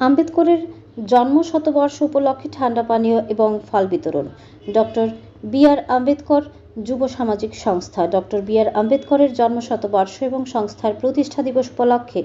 আম্বেদকরের জন্ম শতবর্ষ উপলক্ষে ঠান্ডা পানীয় এবং ফল বিতরণ। ডক্টর বি আর আম্বেদকর যুব সামাজিক সংস্থা। ডক্টর বি আর আম্বেদকরের জন্ম শতবর্ষ এবং সংস্থার প্রতিষ্ঠা দিবস উপলক্ষে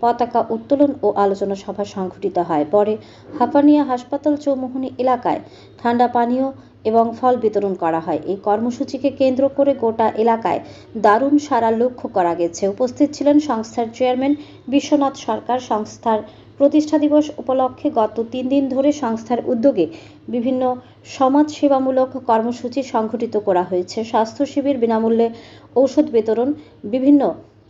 পতাকা উত্তোলন ও আলোচনা সভা সংঘটিত হয়। পরে হাপানিয়া হাসপাতাল চৌমুহনী এলাকায় ঠান্ডা পানীয় এবং ফল বিতরণ করা হয়। এই কর্মসূচিকে কেন্দ্র করে গোটা এলাকায় দারুণ সারা লক্ষ্য করা গেছে। উপস্থিত ছিলেন সংস্থার চেয়ারম্যান বিশ্বনাথ সরকার। সংস্থার প্রতিষ্ঠা দিবস উপলক্ষে গত তিন দিন ধরে সংস্থার উদ্যোগে বিভিন্ন সমাজ সেবামূলক কর্মসূচি সংঘটিত করা হয়েছে। স্বাস্থ্য শিবির বিনামূল্যে ঔষধ বিতরণ, বিভিন্ন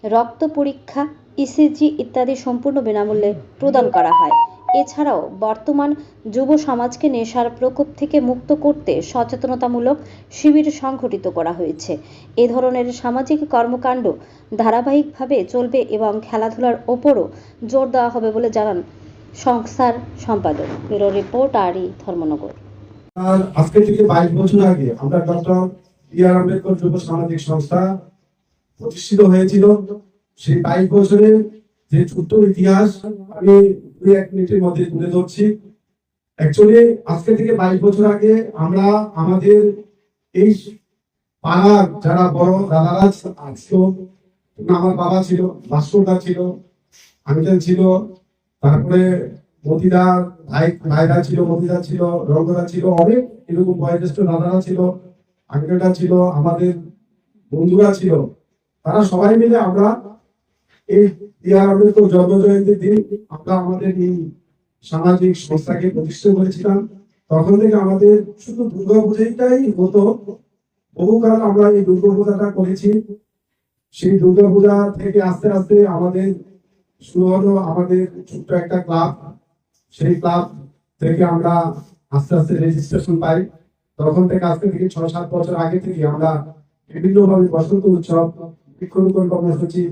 রক্ত পরীক্ষা ইসিজি ইত্যাদি সম্পূর্ণ বিনামূল্যে প্রদান করা হয়। এছাড়াও বর্তমান যুব সমাজকে নেশার প্রকোপ থেকে মুক্ত করতে সচেতনতামূলক শিবির সংঘটিত করা হয়েছে। এ ধরনের সামাজিক কর্মকাণ্ড ধারাবাহিকভাবে চলবে এবং খেলাধুলার ওপরও জোর দেওয়া হবে বলে জানান সংস্থার সম্পাদক। ব্যুরো রিপোর্ট, আরই ধর্মনগর। আজকে থেকে বাইশ বছর আগে আমরা ডক্টর বি আম্বেদকর যুব সামাজিক সংস্থা প্রতিষ্ঠিত হয়েছিল। সেই বাইশ বছরের যে ছোট্ট ইতিহাস, আমি দুই, এক মিনিটের মধ্যে তুলে ধরছি। অ্যাকচুয়ালি আজকে থেকে বাইশ বছর আগে আমরা আমাদের এই পাড়ার যারা বড় দাদারা আসতো আমার বাবা ছিল ভাস্করদা ছিল, আঙ্কেল ছিল, তারপরে মতিদার ভাই ভাইরা ছিল, মতিদা ছিল, রঙ্গদা ছিল, অনেক এরকম বয়োজ্যেষ্ঠ দাদারা ছিল, আঙ্কেলটা ছিল, আমাদের বন্ধুরা ছিল। তারা সবাই মিলে আমরা এই বিআর আম্বেদকর জন্ম জয়ন্তীর দিন আমরা আমাদের এই সামাজিক সংস্থাকে প্রতিষ্ঠা করেছিলাম। তখন থেকে আমাদের শুধু দুর্গা পূজাটাই হতো বহুকাল আমরা এই দুর্গা পূজাটা করেছি। সেই দুর্গা পূজা থেকে আস্তে আস্তে আমাদের শুরু হলো আমাদের ছোট্ট একটা ক্লাব। সেই ক্লাব থেকে আমরা আস্তে আস্তে রেজিস্ট্রেশন পাই। তখন থেকে আজকে থেকে ছয় সাত বছর আগে থেকে আমরা বিভিন্নভাবে বসন্ত উৎসব, বৃক্ষরোপণ কর্মসূচি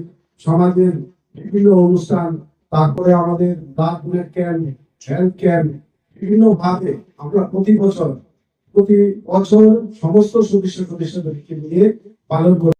সমাজের বিভিন্ন অনুষ্ঠান, তারপরে আমাদের ব্লাড ক্যাম্প, হেলথ ক্যাম্প বিভিন্ন ভাবে আমরা প্রতি বছর প্রতি বছর সমস্ত সদস্য সদস্যদেরকে নিয়ে পালন করি।